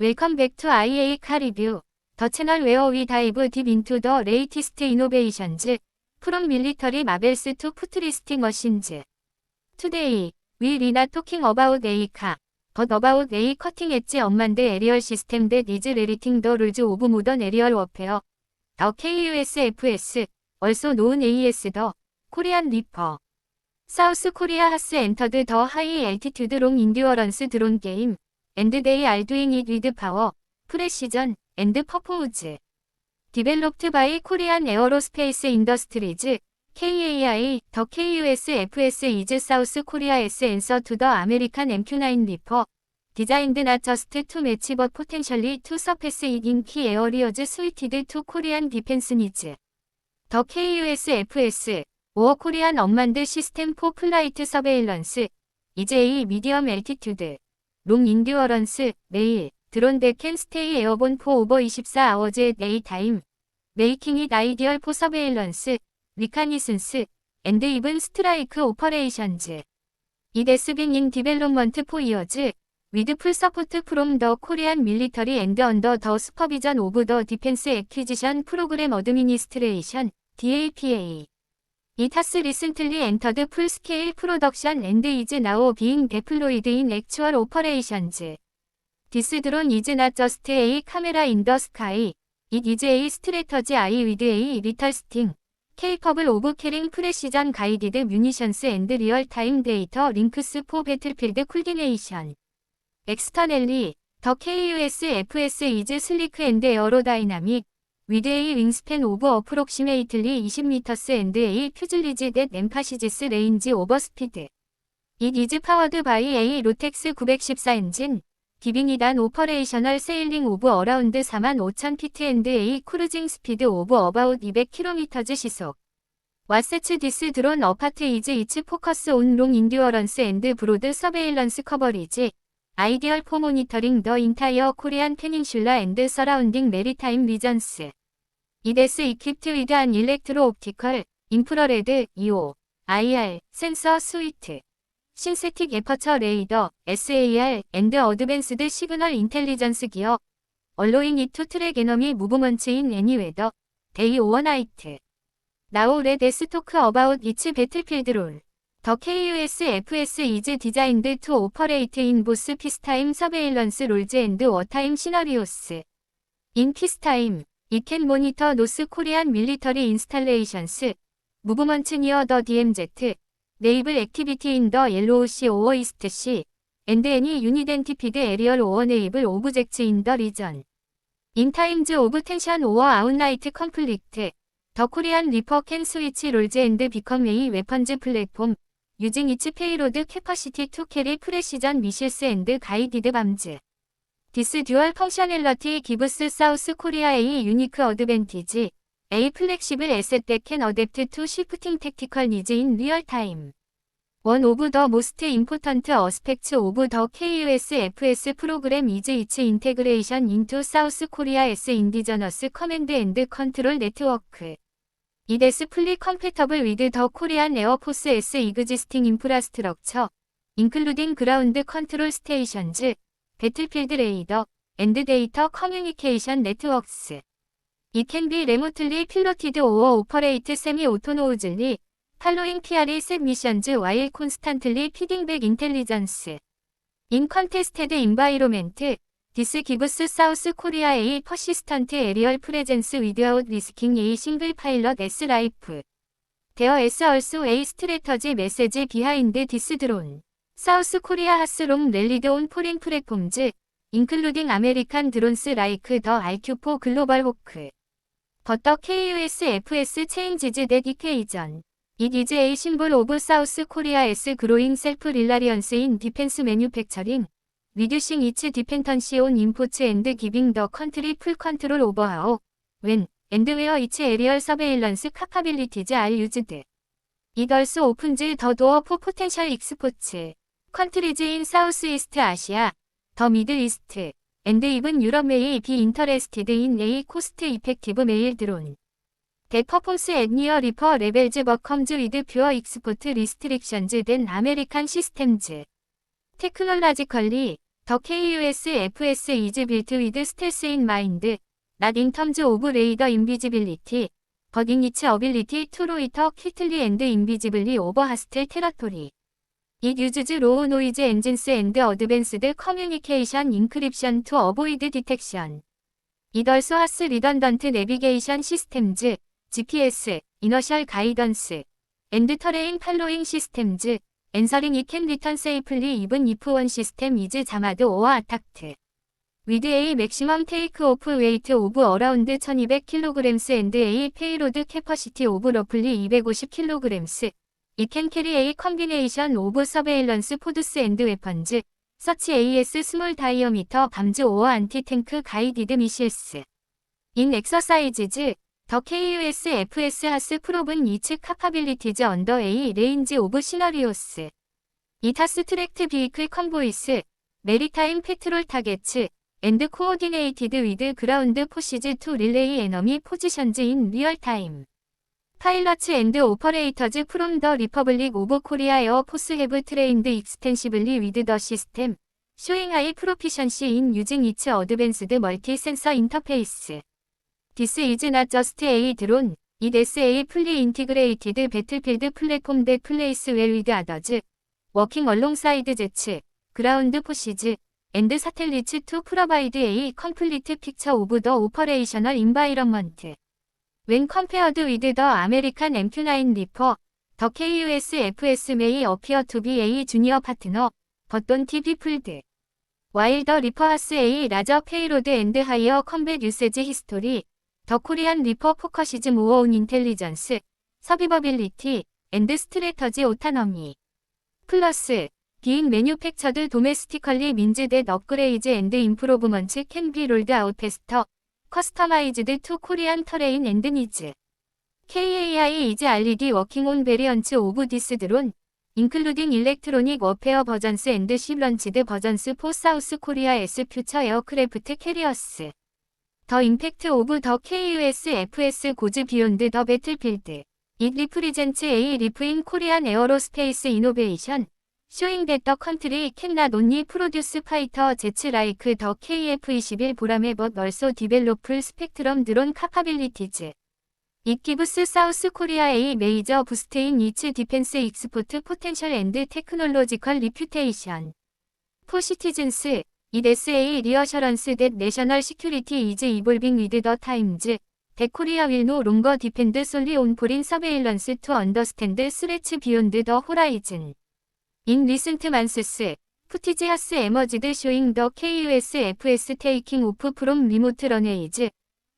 웰컴 백투 IA 카 리뷰 더 채널 웨어 위 다이브 딥 인투 더 레이티스트 이노베이션즈 프롬 밀리터리 마벨스 투 푸트리스팅 머신즈 투데이 위 리나 토킹 어바웃 에이카 것 어바웃 에이 커팅 엣지 엄만데 에리얼 시스템 데 니즈 레리팅 더 룰즈 오브 모던 에리얼 워페어 더 KUSFS 얼소 노은 AS 더 코리안 리퍼 사우스 코리아 하스 엔터드 더 하이 엘티튜드 롱 인듀어런스 드론 게임 and they are doing it with power, precision, and purpose. Developed by Korean Aerospace Industries, KAI, the KUSFS is South Korea's answer to the American MQ-9 Reaper. Designed not just to match but potentially to surpass it in key areas suited to Korean defense needs. The KUSFS, or Korean Unmanned System for Flight Surveillance, is a medium altitude. 롱 인듀어런스 내일. 드론 대 캔스테이 에어본 포 오버 24 아워즈 네이 타임. 메이킹 잇 아이디얼 포 서베일런스 리카니슨스 앤드 이븐 스트라이크 오퍼레이션즈. 이데스빙 인 디벨롭먼트 포 이어즈 위드 풀 서포트 프롬 더 코리안 밀리터리 앤드 언더 더 스퍼비전 오브 더 디펜스 에퀴지션 프로그램 어드미니스트레이션 DAPA 이 타스 리슨틀리 엔터드 풀스케일 프로덕션 앤드 이즈 나오 비잉 데플로이드 인 액츄얼 오퍼레이션즈 디스 드론 이즈 나 저스트 에이 카메라 인 더 스카이 잇 이즈 에이 스트레터지 아이 위드 에이 리털 스팅. 케이퍼블 오브 캐링 프레시전 가이디드 뮤니션스 앤드 리얼타임 데이터 링크스 포 배틀필드 쿨디네이션 엑스터넬리 더 KUS FS 이즈 슬리크 앤드 에어로다이나믹 위대의 윙스팬 오브 어프록시메이틀리 20미터스 앤드 A 퓨즐리지 넷 엠파시지스 레인지 오버 스피드. 이 이즈 파워드 바이 A 로텍스 914 엔진. 기빙이단 오퍼레이셔널 세일링 오브 어라운드 45,000피트 앤드 A 크루징 스피드 오브 어바웃 200km 시속. 와세츠 디스 드론 어파트 이즈 이츠 포커스 온 롱 인듀어런스 앤드 브로드 서베일런스 커버리지. 아이디얼 포 모니터링 더 인타이어 코리안 페닝슐라 앤드 서라운딩 메리타임 리전스. 이데스 이퀴트 위드한 일렉트로 옵티컬 인프라레드 2호 IR 센서 스위트 신세틱 에퍼처 레이더 SAR 앤드 어드밴스드 시그널 인텔리전스 기어, 얼로잉 이투 트랙 에너미 무브먼츠인 애니웨더 데이 오어나이트 나우 레 데스토크 어바웃 이츠 배틀필드 롤 더 KUS FS 이즈 디자인드 투 오퍼레이트 인 보스 피스타임 서베일런스 롤즈 앤드 워타임 시나리오스 인 피스타임 이켄 모니터 노스 코리안 밀리터리 인스탈레이션스 무브먼츠 니어 더 DMZ 네이블 액티비티 인 더 옐로우 시 오어 이스트 시 앤드 애니 유니덴티피드 에리얼 오어 네이블 오브젝츠 인 더 리전. 인타임즈 오브 텐션 오어 아웃라이트 컴플릭트 더 코리안 리퍼 캔 스위치 롤즈 앤드 비컴 웨이 웨펀즈 플랫폼 유징 이츠 페이로드 캐퍼시티 투 캐리 프레시전 미실스 앤드 가이디드 밤즈. 디스 듀얼 펑셔널러티 기브스 사우스 코리아 A 유니크 어드밴티지 A 플렉시블 에셋 댓캔 어댑트 투 시프팅 택티컬 니즈 인 리얼 타임. 원 오브 더 모스트 임포턴트 어스펙츠 오브 더 KUSFS 프로그램 이즈 이츠 인테그레이션 인투 사우스 코리아 S 인디저너스 커맨드 앤드 컨트롤 네트워크. 이데스 플리 컴패터블 위드 더 코리안 에어포스 S 이그지스팅 인프라스트럭처 인클루딩 그라운드 컨트롤 스테이션즈 배틀필드 레이더 엔드데이터 커뮤니케이션 네트워크스 It can be remotely piloted or operated semi-autonomously following PRE submissions while constantly feeding back intelligence. In contested environment, this gives South Korea a persistent aerial presence without risking a single pilot's life. There is also a strategy message behind this drone. 사우스 코리아 하스롱 렐리드온 포린 플랫폼즈 인클루딩 아메리칸 드론스 라이크 더 IQ4 글로벌 호크 버터 KUSFS 체인지즈 댓 이케이전 It is a symbol of South Korea's growing self-reliance in defense manufacturing, reducing its dependency on imports and giving the country full control over how, when, and where its aerial surveillance capabilities are used. It also opens the door for potential exports. 컨트리즈인 사우스 이스트 아시아, 더 미들 이스트, 앤드 이븐 유럽 메일 비 인터레스티드 인 에이 코스트 이펙티브 메일 드론. 데 퍼포스 앤니어 리퍼 레벨즈 버컴즈 위드 퓨어 익스포트 리스트릭션즈 된 아메리칸 시스템즈. 테크놀라지컬리, 더 KUS FS 이즈 빌트 위드 스텔스 인 마인드, 라딩 텀즈 오브 레이더 인비지빌리티, 버딩 니츠 어빌리티 투로이터 키틀리 앤드 인비지빌리 오버 하스텔 테라토리. It uses low noise engines and advanced communication encryption to avoid detection. It also has redundant navigation systems, GPS, inertial guidance, and terrain following systems, ensuring it can return safely even if one system is jammed or attacked. With a maximum take-off weight of around 1200 kg and a payload capacity of roughly 250 kg, it can carry a combination of surveillance pods and weapons, such as small diameter bombs or anti-tank guided missiles. In exercises, the KUS-FS has proven its capabilities under a Pilots and operators from the Republic of Korea Air Force have trained extensively with the system, showing high proficiency in using its advanced multi-sensor interface. This is not just a drone, it is a fully integrated battlefield platform that plays well with others, working alongside jets, ground forces, and satellites to provide a complete picture of the operational environment. When compared with the American MQ-9 Reaper, the KUS-FS may appear to be a junior partner, but don't be fooled. While the Reaper has a larger payload and higher combat usage history, the Korean Reaper focuses more on intelligence, survivability, and strategy autonomy. Plus, being manufactured domestically means that upgrades and improvements can be rolled out faster, customized to Korean terrain and needs. KAI is already working on variants of this drone, including electronic warfare versions and ship-launched versions for South Korea's future aircraft carriers. The impact of the KUS-FS goes beyond the battlefield. It represents a leap in Korean aerospace innovation, showing that the country can not only produce fighter jets like the KF-21 보람에 but also develop spectrum drone capabilities. It gives South Korea a major boost in its defense export potential and technological reputation. For citizens, it is a reassurance that national security is evolving with the times, that Korea will no longer depend solely on foreign surveillance to understand threats beyond the horizon. In recent months, footage has emerged showing the KUS-FS taking off from remote runways,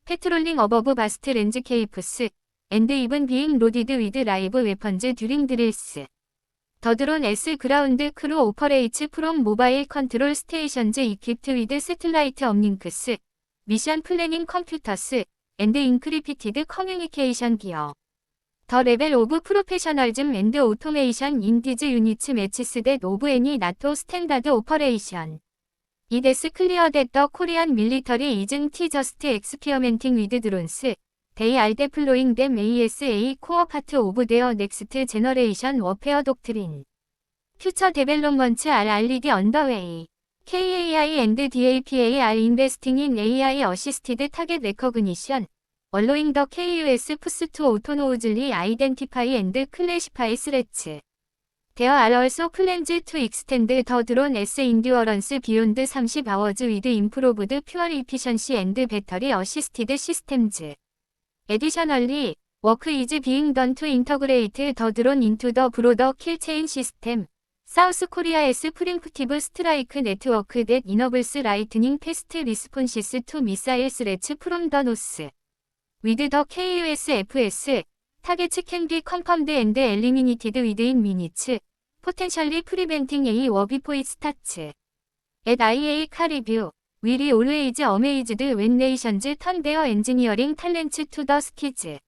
patrolling above vast landscapes, and even being loaded with live weapons during drills. The drone S ground crew operates from mobile control stations equipped with satellite uplinks, mission planning computers, and encrypted communication gear. The level of professionalism and automation in these units matches that of any NATO standard operation. It is clear that the Korean military isn't just experimenting with drones. They are deploying them as a core part of their next generation warfare doctrine. Future developments are already underway. KAI and DAPA are investing in AI-assisted allowing the KUS force to autonomously identify and classify threats. There are also plans to extend the drone S endurance beyond 30 hours with improved fuel efficiency and battery assisted systems. Additionally, work is being done to integrate the drone into the broader kill chain system. South Korea's preemptive strike network that enables lightning fast responses to missile threats from the north. With the KUS-FS, targets can be confirmed and eliminated within minutes, potentially preventing a war before it starts. At IA car review, we always amazed when nations turn their engineering talents to the skies.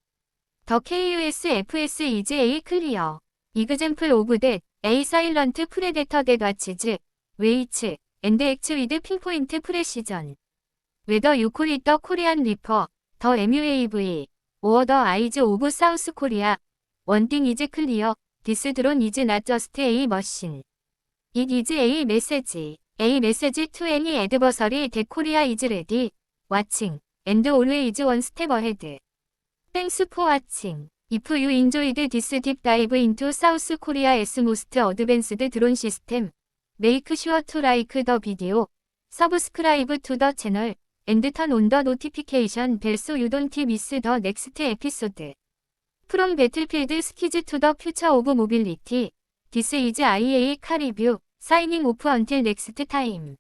The KUS-FS is a clear example of that, a silent predator that watches, waits, and acts with pinpoint precision. Whether you call it the Korean Reaper, 더 MUAV, or the eyes of South Korea. One thing is clear, this drone is not just a machine. It is a message, A message to is for watching. If you enjoyed this deep dive into South Korea's most advanced drone system, make sure to like the video, subscribe to the channel, bell so you don't miss the next episode. From battlefield skis to the future of mobility, this is IAA car review, signing off until next time.